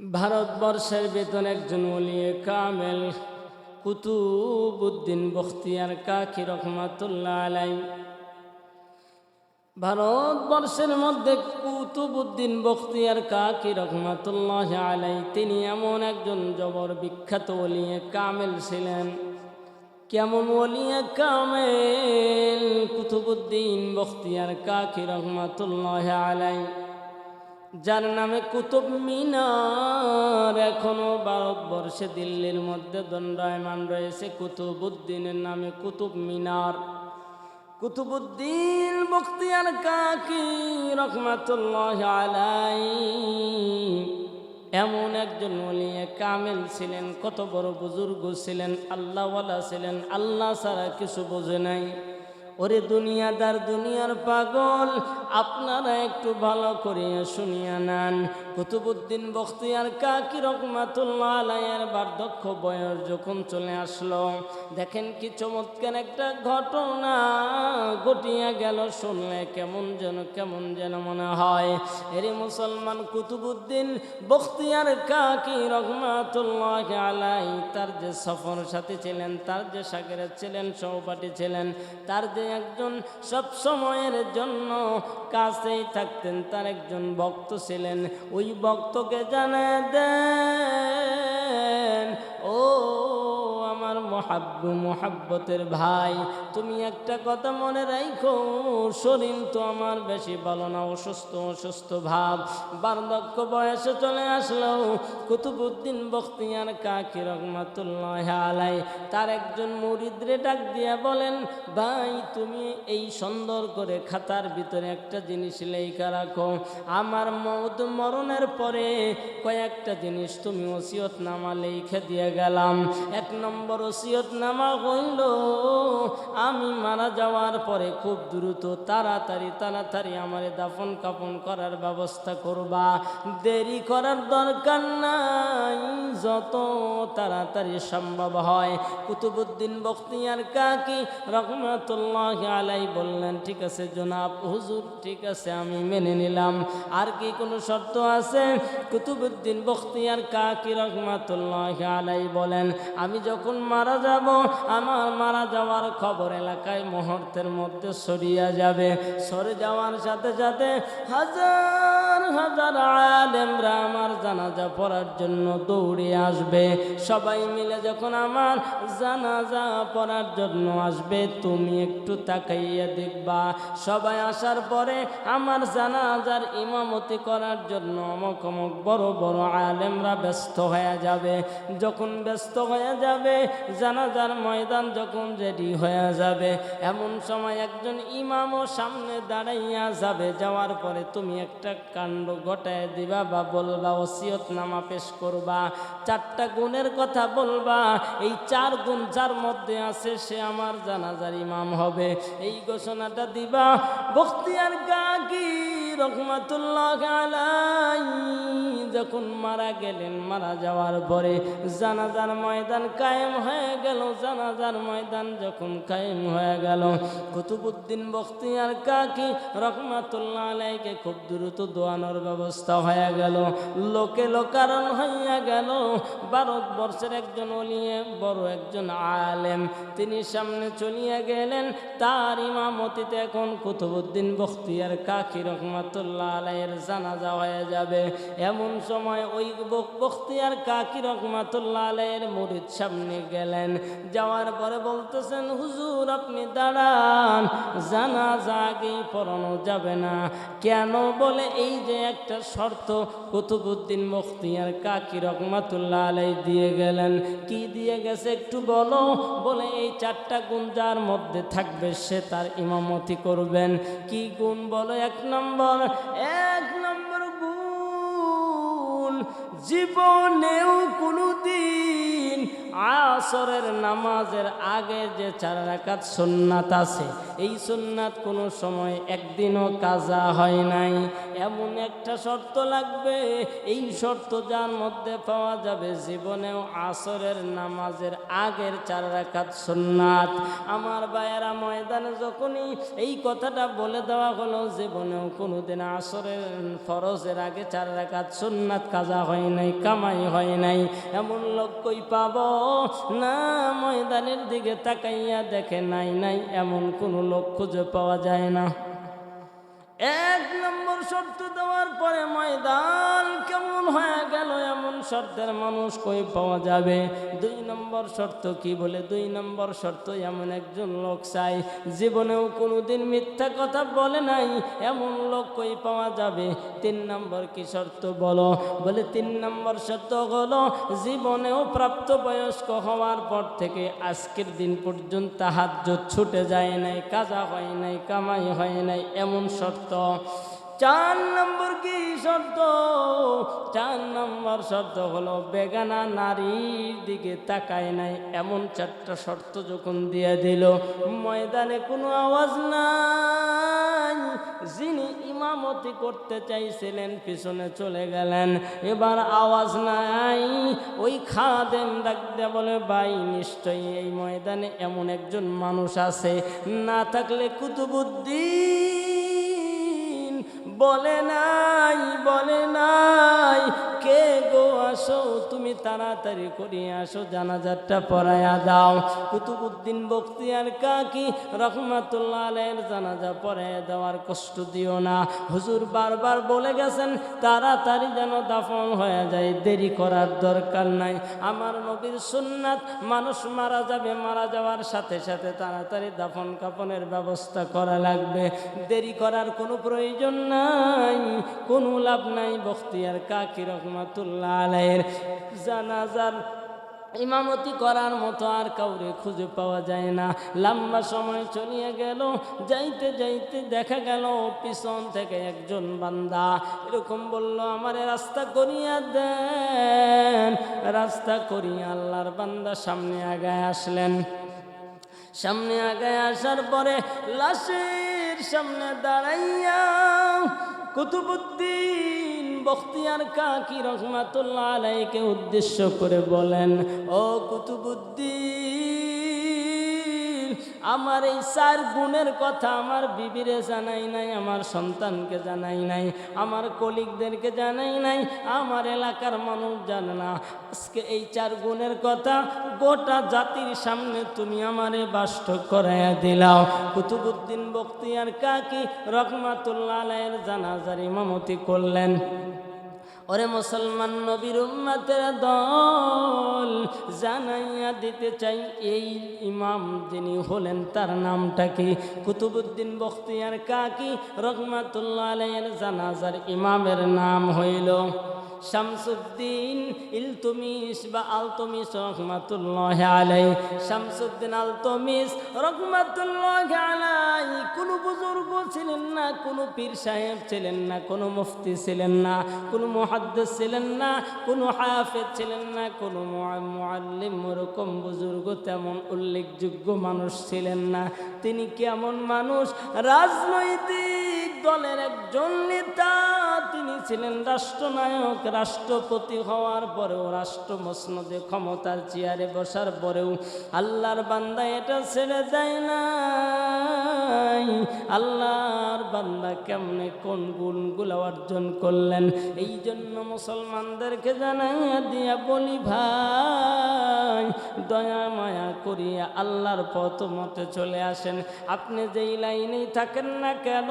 ভারতবর্ষের বেতন একজন ওলিয়ে কামেল। কুতুবুদ্দিন বখতিয়ার কাকি রহমাতুল্লাহ আলাই ভারতবর্ষের মধ্যে কুতুবুদ্দিন বখতিয়ার কাকি রহমাতুল্লাহ আলাই তিনি এমন একজন জবর বিখ্যাত ওলিয়ে কামেল ছিলেন। কেমন অলিয়ে কামেল? কুতুবুদ্দিন বখতিয়ার কাকি রহমাতুল্লাহ আলাই যার নামে কুতুব মিনার। এখনও ভারতবর্ষে দিল্লির মধ্যে দণ্ডায়মান রয়েছে কুতুবুদ্দিনের নামে কুতুব মিনার। কুতুবুদ্দিন বখতিয়ার কাকি রহমাতুল্লাহ আলাই এমন একজন ওলিয়ে কামেল ছিলেন, কত বড় বুজুর্গ ছিলেন, আল্লাহওয়ালা ছিলেন, আল্লাহ ছাড়া কিছু বোঝে নাই। ওরে দুনিয়াদার, দুনিয়ার পাগল আপনারা একটু ভালো করে শুনিয়া নেন। কুতুবুদ্দিন বখতিয়ার কাকি রকমাতুল্লাহ আলাইয়ের বার্ধক্য বয়স যখন চলে আসলো, দেখেন কি চমৎকার একটা ঘটনা ঘটিয়া গেল, শুনলে কেমন যেন কেমন যেন মনে হয়। এরে মুসলমান কুতুবুদ্দিন বখতিয়ার কাকি রহমাতুল্লাহ আলাই তার যে সফর সাথী ছিলেন, তার যে সাগরে ছিলেন, সহপাঠী ছিলেন, তার যে একজন সব সময়ের জন্য কাছেই থাকতেন তার একজন ভক্ত ছিলেন। ওই ভক্তকে জানা দেন মহাব্বু, মোহাব্বতের ভাই, তুমি একটা কথা মনে রাখো শরীর তো আমার বেশি ভালো না, অসুস্থ অসুস্থ ভাব। বার্ধক্য বয়সে চলে আসলো, কুতুবুদ্দিন বখতিয়ার কাকি রহমাতুল্লাহ আলাই। তার একজন মুরিদরে ডাক দিয়া বলেন, ভাই, তুমি এই সুন্দর করে খাতার ভিতরে একটা জিনিস লেখা রাখো। আমার মৌত মরণের পরে কয়েকটা জিনিস তুমি ওসিয়ত নামা লেখে দিয়ে গেলাম। এক নম্বর ওসিয়ত নামা হইল। আমি মারা যাওয়ার পরে খুব দ্রুত তাড়াতাড়ি তাড়াতাড়ি আমার দাফন কাপন করার ব্যবস্থা করবা। দেরি করার দরকার নাই, যত তাড়াতাড়ি সম্ভব হয়। কুতুবুদ্দিন বখতিয়ার কাকি রহমতুল্লাহ আলাই বললেন, ঠিক আছে জনাব, হুজুর, ঠিক আছে, আমি মেনে নিলাম। আর কি কোনো শর্ত আছে? কুতুবুদ্দিন বখতিয়ার কাকি রহমাতুল্লাহ আলাই বলেন, আমি যখন মারা যাব, আমার মারা যাওয়ার খবর এলাকায় মুহূর্তের মধ্যে সরিয়া যাবে। সরে যাওয়ার সাথে সাথে হাজার হাজার আলেমরা আমার জানাজা পড়ার জন্য দৌড়ে আসবে। সবাই মিলে যখন আমার জানাজা পড়ার জন্য আসবে, তুমি একটু তাকাইয়া দেখবা। সবাই আসার পরে আমার জানাজার ইমামতি করার জন্য অমক অমক বড় বড় আলেমরা ব্যস্ত হয়ে যাবে। যখন ব্যস্ত হয়ে যাবে জানাজার ময়দান যখন রেডি হয়ে যাবে, এমন সময় একজন ইমামও সামনে দাঁড়াইয়া যাবে, যাওয়ার পরে তুমি একটা কাণ্ড ঘটায় দিবা বা বলবা, ওসিয়ত নামা পেশ করবা, চারটা গুণের কথা বলবা, এই চার গুণ যার মধ্যে আছে সে আমার জানাজার ইমাম হবে। এই ঘোষণাটা দিবা, বখতিয়ার গাগি রহমাতুল্লাহ আলাই যখন মারা গেলেন, মারা যাওয়ার পরে জানাজার ময়দান কায়েম হয়ে গেল। জানাজার ময়দান যখন কায়েম হয়ে গেল কুতুবুদ্দিন বখতিয়ার কাকি রহমাতুল্লাহ খুব দ্রুত দোয়ানোর ব্যবস্থা হয়ে গেল। লোকে লোকারণ হইয়া গেল। ভারতবর্ষের একজন অলিয়ে বড় একজন আলেম, তিনি সামনে চলিয়া গেলেন। তার ইমামতিতে এখন কুতুবুদ্দিন বখতিয়ার কাকি রহমাতুল্লাহ আলাইয়ের জানাজা হয়ে যাবে। এমন সময় ওই বখ- বখতিয়ার কাকি রহমাতুল্লাহ আলাইয়ের মুরিদ সামনে গেলেন। যাওয়ার পরে বলতেছেন, হুজুর, আপনি দাঁড়ান। জানা আগেই পড়ানো যাবে না। কেন বলে, এই যে একটা শর্ত কুতুবুদ্দিন বখতিয়ার কাকি রহমাতুল্লাহ আলাই দিয়ে গেলেন। কি দিয়ে গেছে একটু বলো? বলে, এই চারটা গুণ যার মধ্যে থাকবে সে তার ইমামতি করবেন। কি গুণ বলো? এক নম্বর, এক জীবনেও কোনো দিন আসরের নামাজের আগে যে চার রাকাত সুন্নাত আছে, এই সুন্নাত কোনো সময় একদিনও কাজা হয় নাই। এমন একটা শর্ত লাগবে। এই শর্ত যার মধ্যে পাওয়া যাবে জীবনেও আসরের নামাজের আগের চার রাখাত সুন্নাত। আমার বায়েরা ময়দানে যখনই এই কথাটা বলে দেওয়া হলো, জীবনেও কোনোদিন আসরের ফরজের আগে চার রাখাত সুন্নাত কাজা হয় নাই, কামাই হয় নাই। এমন লোক কই পাব? না, ময়দানের দিকে তাকাইয়া দেখে নাই নাই। এমন কোনো লোক খুঁজে পাওয়া যায় না। এক নম্বর শর্ত দেওয়ার পরে ময়দান কেমন হয়ে গেল? এমন শর্তের মানুষ কই পাওয়া যাবে? দুই নম্বর শর্ত কি বলে? দুই নম্বর শর্ত, এমন একজন লোক চাই, জীবনেও কোনোদিন মিথ্যা কথা বলে নাই, এমন লোক কই পাওয়া যাবে? তিন নম্বর কি শর্ত বলো? বলে তিন নম্বর শর্ত হলো, জীবনেও প্রাপ্তবয়স্ক হওয়ার পর থেকে আজকের দিন পর্যন্ত হাত ছুটে যায় নাই, কাজা হয় নাই, কামাই হয় নাই, এমন শর্ত। চার নম্বর কি শর্ত চার নম্বর শর্ত হলো, বেগানা নারীর দিকে তাকায় নাই, এমন চারটা শর্ত যখন দিয়ে দিল, ময়দানে কোনো আওয়াজ নাই। যিনি ইমামতি করতে চাইছিলেন, পিছনে চলে গেলেন, এবার আওয়াজ নাই। ওই খাদেম ডাকতে বলে, ভাই, নিশ্চয়ই এই ময়দানে এমন একজন মানুষ আছে, না থাকলে কুতুবুদ্দিন বলে নাই বলে নাই। আসো, তুমি তাড়াতাড়ি করিয়ে আসো জানাজারটা পড়ায়া দাও। কুতুবুদ্দিন বক্তিয়ার কাকি রহমাতুল্লাহ আলের জানাজা পড়ায় দেওয়ার কষ্ট দিও না। হুজুর বারবার বলে গেছেন, তাড়াতাড়ি যেন দাফন হয়ে যায়, দেরি করার দরকার নাই। আমার নবীর সুন্নাত, মানুষ মারা যাবে, মারা যাওয়ার সাথে সাথে তাড়াতাড়ি দাফন কাপনের ব্যবস্থা করা লাগবে। দেরি করার কোনো প্রয়োজন নাই, কোনো লাভ নাই। বখতিয়ার কাকি রহমাতুল্লাহ আলাইয়ের জানাজার ইমামতি করার মতো আর কাউরে খুঁজে পাওয়া যায় না। লম্বা সময় চলিয়ে গেল, যাইতে যাইতে দেখা গেল পিছন থেকে একজন বান্দা। এরকম বলল, আমার রাস্তা করিয়া দেন। রাস্তা করিয়া আল্লাহর বান্দা সামনে আগায় আসলেন। সামনে আগায় আসার পরে লাশের সামনে দাঁড়াইয়া কুতুবুদ্দিন বখতিয়ার কাকি রহমাতুল্লাহ আলাইকে উদ্দেশ্য করে বলেন ও কুতুবুদ্দিন আমার এই চার গুণের কথা আমার বিবিরে জানাই নাই, আমার সন্তানকে জানাই নাই, আমার কলিগদেরকে জানাই নাই, আমার এলাকার মানুষ জানে না। আজকে এই চার গুণের কথা গোটা জাতির সামনে তুমি আমারে বাষ্ট করাইয়া দিলাও। কুতুবুদ্দিন বক্তিয়ার কাকি রহমাতুল্লাহ আলাইয়ের জানাজার ইমামতি করলেন। ওরে মুসলমান নবীর উম্মাতের দল জানাইয়া দিতে চাই, এই ইমাম যিনি হলেন তার নামটা কি? কুতুবুদ্দিন বখতিয়ার কাকি রহমাতুল্লাহ আলাইয়ের জানাজার ইমামের নাম হইল শামসুদ্দিন ইলতুমিস বা আলতমিস রহমাতুল্লাহ আলাই শামসুদ্দিন আলতমিস রহমাতুল্লাহ আলাই কোনো বুজুর্গ ছিলেন না, কোনো পীর সাহেব ছিলেন না, কোনো মুফতি ছিলেন না, কোনো মুহাদ্দিস ছিলেন না, কোনো হাফেজ ছিলেন না, কোনো মুআল্লিম ওরকম বুজুর্গ তেমন উল্লেখযোগ্য মানুষ ছিলেন না। তিনি কেমন মানুষ? রাজনৈতিক দলের একজন নেতা, তিনি ছিলেন রাষ্ট্রনায়ক। রাষ্ট্রপতি হওয়ার পরেও রাষ্ট্র মসনদে ক্ষমতার চেয়ারে বসার পরেও আল্লাহর বান্দা এটা ছেড়ে যায় না আল্লাহর বান্দা কেমনে কোন গুণগুলো অর্জন করলেন? এই জন্য মুসলমানদেরকে জানাইয়া দিয়া বলি ভাই, দয়া মায়া করিয়া আল্লাহর পথ মতে চলে আসেন। আপনি যেই লাইনেই থাকেন না কেন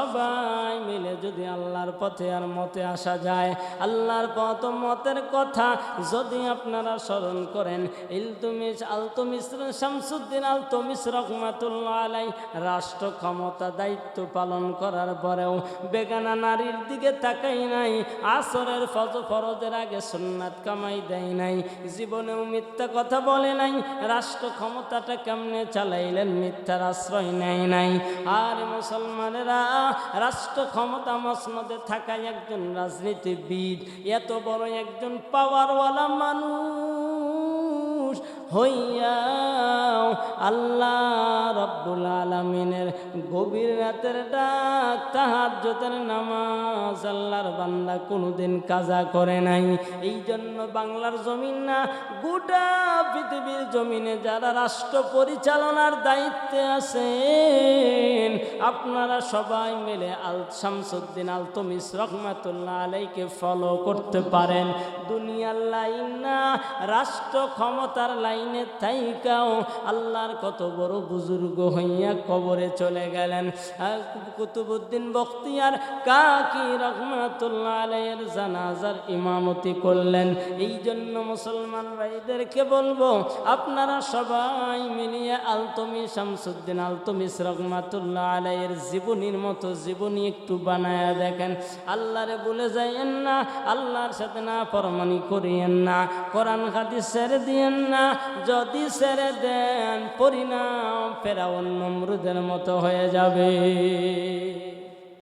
সবাই মিলে যদি আল্লাহর পথে আর মতে আসা যায়, আল্লাহর পথ মতের কথা যদি আপনারা স্মরণ করেন ইলতুমিস আলতুমিস শামসুদ্দিন আলতুমিস রহমাতুল্লাহ আলাই রাষ্ট্র ক্ষমতা দায়িত্ব পালন করার পরেও বেগানা নারীর দিকে তাকাই নাই, আসরের ফজ ফরজের আগে সুন্নাত কামাই দেয় নাই, জীবনেও মিথ্যা কথা বলে নাই, রাষ্ট্র ক্ষমতাটা কেমনে চালাইলেন মিথ্যার আশ্রয় নেয় নাই। আর মুসলমানেরা রাষ্ট্র ক্ষমতা মসনদে থাকা একজন রাজনীতিবিদ এত বড় একজন পাওয়ারওয়ালা মানুষ। হইয়াও আল্লাহ রব্বুল আলমিনের গভীর রাতের ডাক তাহার জোতের নামাজ আল্লাহর বান্দা কোনোদিন কাজা করে নাই। এই জন্য বাংলার জমিন না, গোটা পৃথিবীর জমিনে যারা রাষ্ট্র পরিচালনার দায়িত্বে আছেন, আপনারা সবাই মিলে আল শামসুদ্দিন আলতমিস রহমাতুল্লাহ আলাইকে ফলো করতে পারেন। দুনিয়ার লাইন না, রাষ্ট্র ক্ষমতার লাইনে থাইকাও আল্লাহর কত বড় বুজুর্গ হইয়া কবরে চলে গেলেন। কুতুবুদ্দিন বখতিয়ার কাকি রহমাতুল্লাহ আলাইয়ের জানাজার ইমামতি করলেন। এই জন্য মুসলমান ভাইদেরকে বলব, আপনারা সবাই মিলিয়ে আলতমি শামসুদ্দিন, আলতমিস রহমাতুল্লাহ আলাইয়ের জীবনীর মতো জীবনী একটু বানায়া দেখেন। আল্লাহরে বলে যাইয়েন না, আল্লাহর সাথে না পরমানি করিয়েন না, কোরআন হাদিস দিয়েন না যদি ছেড়ে দেন পরিণাম ফেরাউন নমরুদের মতো হয়ে যাবে।